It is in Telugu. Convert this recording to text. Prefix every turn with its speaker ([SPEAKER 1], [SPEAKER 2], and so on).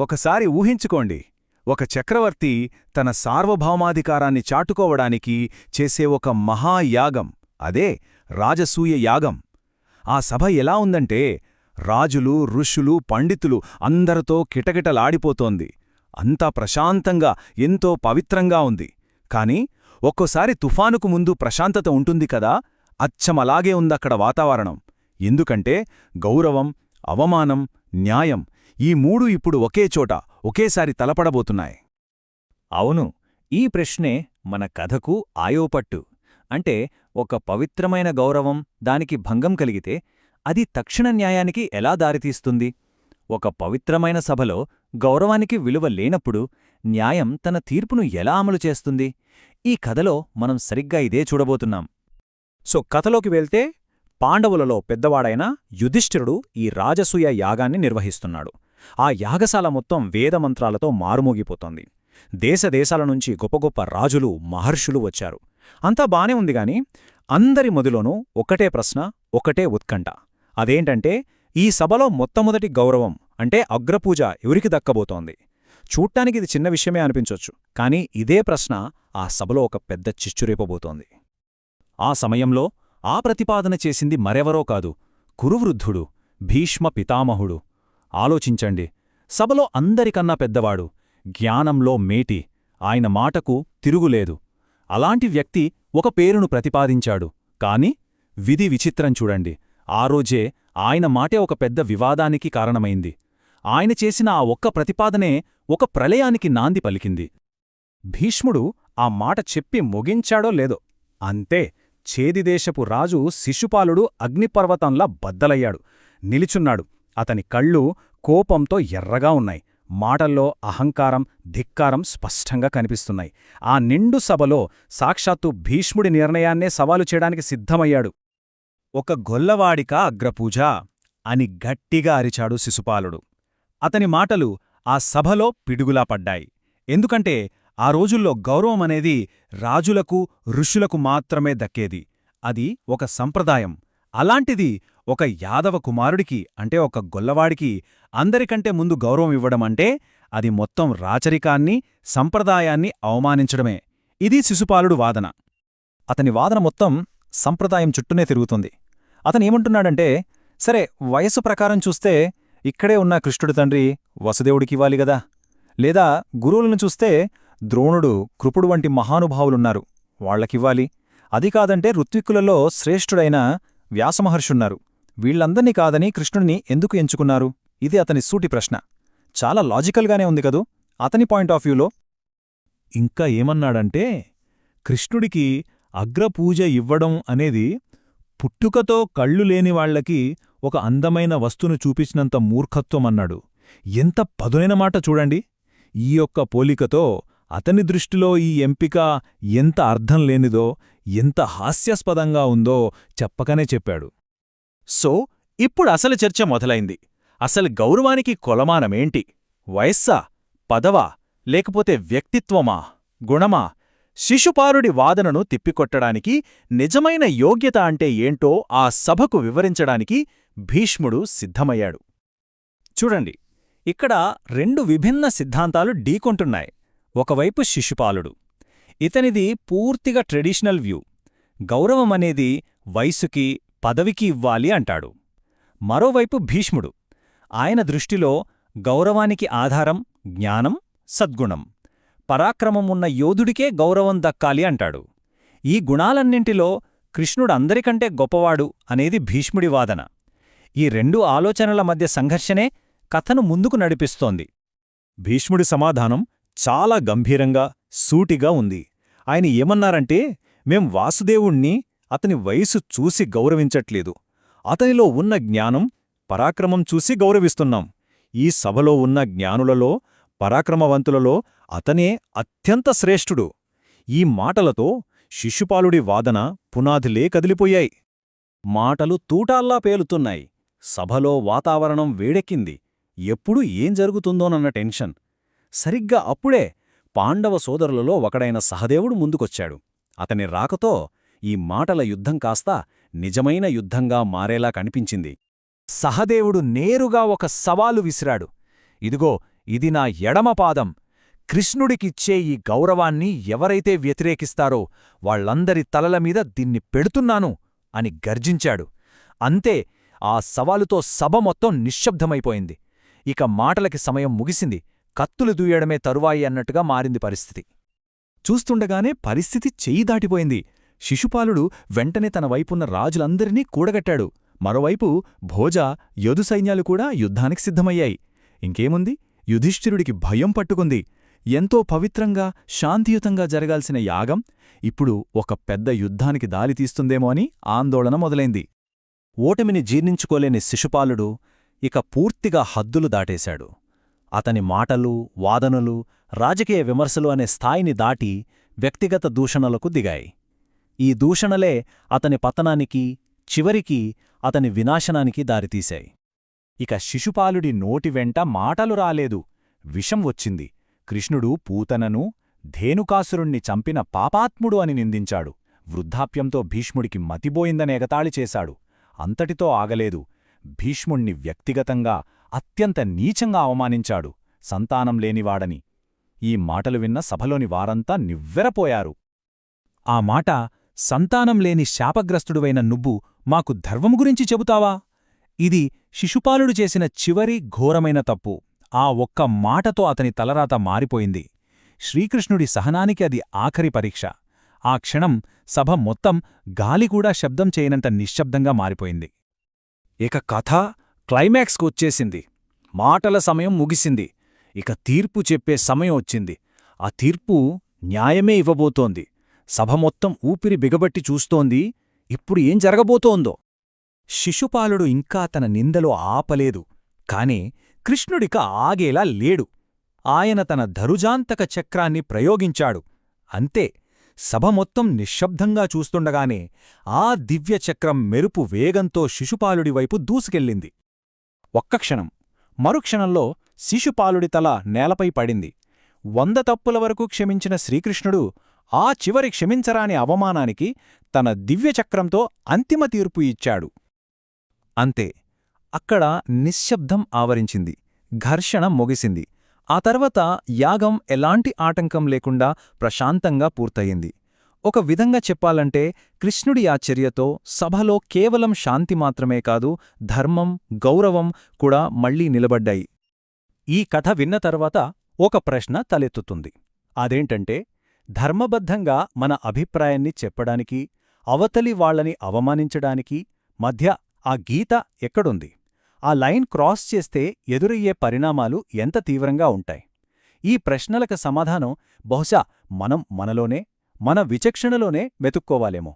[SPEAKER 1] ఒకసారి ఊహించుకోండి. ఒక చక్రవర్తి తన సార్వభౌమాధికారాన్ని చాటుకోవడానికి చేసే ఒక మహాయాగం అదే రాజసూయ యాగం. ఆ సభ ఎలా ఉందంటే రాజులు ఋషులు పండితులు అందరితో కిటకిటలాడిపోతోంది. అంతా ప్రశాంతంగా ఎంతో పవిత్రంగా ఉంది. కాని ఒక్కోసారి తుఫానుకు ముందు ప్రశాంతత ఉంటుంది కదా అచ్చమలాగే ఉందక్కడ వాతావరణం. ఎందుకంటే గౌరవం అవమానం న్యాయం ఈ మూడు ఇప్పుడు ఒకే చోట ఒకేసారి తలపడబోతున్నాయి.
[SPEAKER 2] అవును ఈ ప్రశ్నే మన కథకు ఆయోపట్టు. అంటే ఒక పవిత్రమైన గౌరవం దానికి భంగం కలిగితే అది తక్షణ న్యాయానికి ఎలా దారితీస్తుంది? ఒక పవిత్రమైన సభలో గౌరవానికి విలువ లేనప్పుడు న్యాయం తన తీర్పును ఎలా అమలు చేస్తుంది? ఈ కథలో మనం సరిగ్గా ఇదే చూడబోతున్నాం.
[SPEAKER 3] సో కథలోకి వెళ్తే పాండవులలో పెద్దవాడైన యుధిష్ఠిరుడు ఈ రాజసూయ యాగాన్ని నిర్వహిస్తున్నాడు. ఆ యాగశాల మొత్తం వేదమంత్రాలతో మారుమోగిపోతోంది. దేశదేశాల నుంచి గొప్ప గొప్ప రాజులు మహర్షులు వచ్చారు. అంతా బానే ఉంది గాని అందరి మదిలోనూ ఒకటే ప్రశ్న ఒకటే ఉత్కంఠ. అదేంటంటే ఈ సభలో మొట్టమొదటి గౌరవం అంటే అగ్రపూజ ఎవరికి దక్కబోతోంది? చూడ్టానికి ఇది చిన్న విషయమే అనిపించొచ్చు కాని ఇదే ప్రశ్న ఆ సభలో ఒక పెద్ద చిచ్చురేపబోతోంది ఆ సమయంలో ఆ ప్రతిపాదన చేసింది మరెవరో కాదు కురువృద్ధుడు భీష్మ పితామహుడు. ఆలోచించండి. సభలో అందరికన్నా పెద్దవాడు జ్ఞానంలో మేటి ఆయన మాటకు తిరుగులేదు. అలాంటి వ్యక్తి ఒక పేరును ప్రతిపాదించాడు. కాని విధి విచిత్రం చూడండి. ఆ రోజే ఆయన మాటే ఒక పెద్ద వివాదానికి కారణమైంది. ఆయన చేసిన ఆ ఒక్క ప్రతిపాదనే ఒక ప్రళయానికి నాంది పలికింది. భీష్ముడు ఆ మాట చెప్పి ముగించాడో లేదో? అంతే చేదిదేశపు రాజు శిశుపాలుడు అగ్నిపర్వతంలా బద్దలయ్యాడు. నిలిచున్నాడు. అతని కళ్ళు కోపంతో ఎర్రగా ఉన్నాయి. మాటల్లో అహంకారం ధిక్కారం స్పష్టంగా కనిపిస్తున్నాయి. ఆ నిండు సభలో సాక్షాత్తు భీష్ముడి నిర్ణయాన్నే సవాలు చేయడానికి సిద్ధమయ్యాడు. ఒక గొల్లవాడికా అగ్రపూజ? అని గట్టిగా అరిచాడు శిశుపాలుడు. అతని మాటలు ఆ సభలో పిడుగులా పడ్డాయి. ఎందుకంటే ఆ రోజుల్లో గౌరవం అనేది రాజులకు ఋషులకు మాత్రమే దక్కేది. అది ఒక సంప్రదాయం. అలాంటిది ఒక యాదవ కుమారుడికి అంటే ఒక గొల్లవాడికి అందరికంటే ముందు గౌరవం ఇవ్వడమంటే అది మొత్తం రాచరికాన్ని సంప్రదాయాన్ని అవమానించడమే. ఇది శిశుపాలుడు వాదన. అతని వాదన మొత్తం సంప్రదాయం చుట్టూనే తిరుగుతుంది. అతనేమంటున్నాడంటే సరే వయస్సు ప్రకారం చూస్తే ఇక్కడే ఉన్న కృష్ణుడి తండ్రి వసుదేవుడికివ్వాలి గదా. లేదా గురువులను చూస్తే ద్రోణుడు కృపుడు వంటి మహానుభావులున్నారు. వాళ్ళకివ్వాలి అది కాదంటే ఋత్విక్కులలో శ్రేష్ఠుడైన వ్యాసమహర్షున్నారు. వీళ్ళందర్నీ కాదని కృష్ణుడిని ఎందుకు ఎంచుకున్నారు? ఇది అతని సూటి ప్రశ్న. చాలా లాజికల్గానే ఉంది కదూ? అతని పాయింట్ ఆఫ్ వ్యూలో. ఇంకా ఏమన్నాడంటే కృష్ణుడికి అగ్రపూజ ఇవ్వడం అనేది పుట్టుకతో కళ్ళు లేని వాళ్ళకి ఒక అందమైన వస్తును చూపించినంత మూర్ఖత్వమన్నాడు ఎంత పదునైన మాట చూడండి. ఈ యొక్క పోలికతో అతని దృష్టిలో ఈ ఎంపిక ఎంత అర్థం లేనిదో ఎంత హాస్యాస్పదంగా ఉందో చెప్పకనే చెప్పాడు. సో ఇప్పుడు అసలు చర్చ మొదలైంది. అసలు గౌరవానికి కొలమానమేంటి? వయస్సా? పదవా? లేకపోతే వ్యక్తిత్వమా? గుణమా? శిశుపాలుడి వాదనను తిప్పికొట్టడానికి నిజమైన యోగ్యత అంటే ఏంటో ఆ సభకు వివరించడానికి భీష్ముడు సిద్ధమయ్యాడు. చూడండి ఇక్కడ రెండు విభిన్న సిద్ధాంతాలు ఢీకొంటున్నాయి. ఒకవైపు శిశుపాలుడు. ఇతనిది పూర్తిగా ట్రెడిషనల్ వ్యూ. గౌరవమనేది వయసుకి పదవికి ఇవ్వాలి అంటాడు. మరోవైపు భీష్ముడు ఆయన దృష్టిలో గౌరవానికి ఆధారం జ్ఞానం సద్గుణం. పరాక్రమమున్న యోధుడికే గౌరవం దక్కాలి అంటాడు. ఈ గుణాలన్నింటిలో కృష్ణుడందరికంటే గొప్పవాడు అనేది భీష్ముడి వాదన. ఈ రెండు ఆలోచనల మధ్య సంఘర్షణే కథను ముందుకు నడిపిస్తోంది. భీష్ముడి సమాధానం చాలా గంభీరంగా సూటిగా ఉంది. ఆయన ఏమన్నారంటే మేం వాసుదేవుణ్ణి అతని వయసు చూసి గౌరవించట్లేదు. అతనిలో ఉన్న జ్ఞానం పరాక్రమం చూసి గౌరవిస్తున్నాం. ఈ సభలో ఉన్న జ్ఞానులలో పరాక్రమవంతులలో అతనే అత్యంత శ్రేష్ఠుడు. ఈ మాటలతో శిశుపాలుడి వాదన పునాదిలే కదిలిపోయాయి. మాటలు తూటాల్లా పేలుతున్నాయి. సభలో వాతావరణం వేడెక్కింది. ఎప్పుడు ఏం జరుగుతుందోనన్న టెన్షన్. సరిగ్గా అప్పుడే పాండవ సోదరులలో ఒకడైన సహదేవుడు ముందుకొచ్చాడు. అతని రాకతో ఈ మాటల యుద్ధం కాస్త నిజమైన యుద్ధంగా మారేలా కనిపించింది. సహదేవుడు నేరుగా ఒక సవాలు విసిరాడు. ఇదిగో
[SPEAKER 2] ఇది నా ఎడమపాదం కృష్ణుడికిచ్చే ఈ గౌరవాన్ని ఎవరైతే వ్యతిరేకిస్తారో వాళ్ళందరి తలల మీద దీన్ని పెడుతున్నాను అని గర్జించాడు. అంతే ఆ సవాలుతో సభ మొత్తం నిశ్శబ్దమైపోయింది. ఇక మాటలకి సమయం ముగిసింది. కత్తులు దూయడమే తరువాయి అన్నట్టుగా మారింది పరిస్థితి.
[SPEAKER 1] చూస్తుండగానే పరిస్థితి చెయ్యి దాటిపోయింది. శిశుపాలుడు వెంటనే తన వైపున్న రాజులందరినీ కూడగట్టాడు. మరోవైపు భోజ యదు సైన్యాలు కూడా యుద్ధానికి సిద్ధమయ్యాయి. ఇంకేముంది? యుధిష్ఠిరుడికి భయం పట్టుకుంది. ఎంతో పవిత్రంగా శాంతియుతంగా జరగాల్సిన యాగం ఇప్పుడు ఒక పెద్ద యుద్ధానికి దారితీస్తుందేమో అని ఆందోళన మొదలైంది.
[SPEAKER 3] ఓటమిని జీర్ణించుకోలేని శిశుపాలుడు ఇక పూర్తిగా హద్దులు దాటేశాడు. అతని మాటలు వాదనలు రాజకీయ విమర్శలు అనే స్థాయిని దాటి వ్యక్తిగత దూషణలకు దిగాయి. ఈ దూషణలే అతని పతనానికి చివరికి అతని వినాశనానికి దారితీశాయి.
[SPEAKER 1] ఇక శిశుపాలుడి నోటి వెంట మాటలు రాలేదు. విషం వచ్చింది. కృష్ణుడు పూతనను ధేనుకాసురుణ్ణి చంపిన పాపాత్ముడు అని నిందించాడు. వృద్ధాప్యంతో భీష్ముడికి మతిబోయిందనేగతాళి చేశాడు. అంతటితో ఆగలేదు. భీష్ముణ్ణి వ్యక్తిగతంగా అత్యంత నీచంగా అవమానించాడు. సంతానం లేనివాడని. ఈ మాటలు విన్న సభలోని వారంతా నివ్వెరపోయారు.
[SPEAKER 3] ఆ మాట సంతానం లేని శాపగ్రస్తుడువైన నువ్వు మాకు ధర్మం గురించి చెబుతావా? ఇది శిశుపాలుడు చేసిన చివరి ఘోరమైన తప్పు. ఆ ఒక్క మాటతో అతని తలరాత మారిపోయింది. శ్రీకృష్ణుడి సహనానికి అది ఆఖరి పరీక్ష. ఆ క్షణం సభ మొత్తం గాలికూడా శబ్దం చేయనంత నిశ్శబ్దంగా మారిపోయింది.
[SPEAKER 2] ఇక కథ క్లైమాక్స్కు వచ్చేసింది. మాటల సమయం ముగిసింది. ఇక తీర్పు చెప్పే సమయం వచ్చింది. ఆ తీర్పు న్యాయమే ఇవ్వబోతోంది. సభ మొత్తం ఊపిరి బిగబట్టి చూస్తోంది. ఇప్పుడు ఏం జరగబోతోందో?
[SPEAKER 1] శిశుపాలుడు ఇంకా తన నిందలో ఆపలేదు. కాని కృష్ణుడిక ఆగేలా లేడు. ఆయన తన ధరుజాంతక చక్రాన్ని ప్రయోగించాడు. అంతే సభ మొత్తం నిశ్శబ్దంగా చూస్తుండగానే ఆ దివ్యచక్రం మెరుపు వేగంతో శిశుపాలుడి వైపు దూసుకెళ్ళింది.
[SPEAKER 3] ఒక్క క్షణం మరుక్షణంలో శిశుపాలుడి తల నేలపై పడింది. వంద తప్పుల వరకు క్షమించిన శ్రీకృష్ణుడు ఆ చివరి క్షమించరాని అవమానానికి తన దివ్యచక్రంతో అంతిమ తీర్పు ఇచ్చాడు.
[SPEAKER 1] అంతే అక్కడ నిశ్శబ్దం ఆవరించింది ఘర్షణ మొగిసింది. ఆ తర్వాత యాగం ఎలాంటి ఆటంకం లేకుండా ప్రశాంతంగా పూర్తయింది. ఒక విధంగా చెప్పాలంటే కృష్ణుడి ఆ చర్యతో సభలో కేవలం శాంతి మాత్రమే కాదు ధర్మం గౌరవం కూడా మళ్ళీ నిలబడ్డాయి.
[SPEAKER 3] ఈ కథ విన్న తర్వాత ఒక ప్రశ్న తలెత్తుతుంది. అదేంటంటే ధర్మబద్ధంగా మన అభిప్రాయాన్ని చెప్పడానికి అవతలి వాళ్ళని అవమానించడానికి మధ్య ఆ గీత ఎక్కడుంది? ఆ లైన్ క్రాస్ చేస్తే ఎదురయ్యే పరిణామాలు ఎంత తీవ్రంగా ఉంటాయి? ఈ ప్రశ్నలకు సమాధానం బహుశా మనం మనలోనే మన విచక్షణలోనే వెతుక్కోవాలేమో.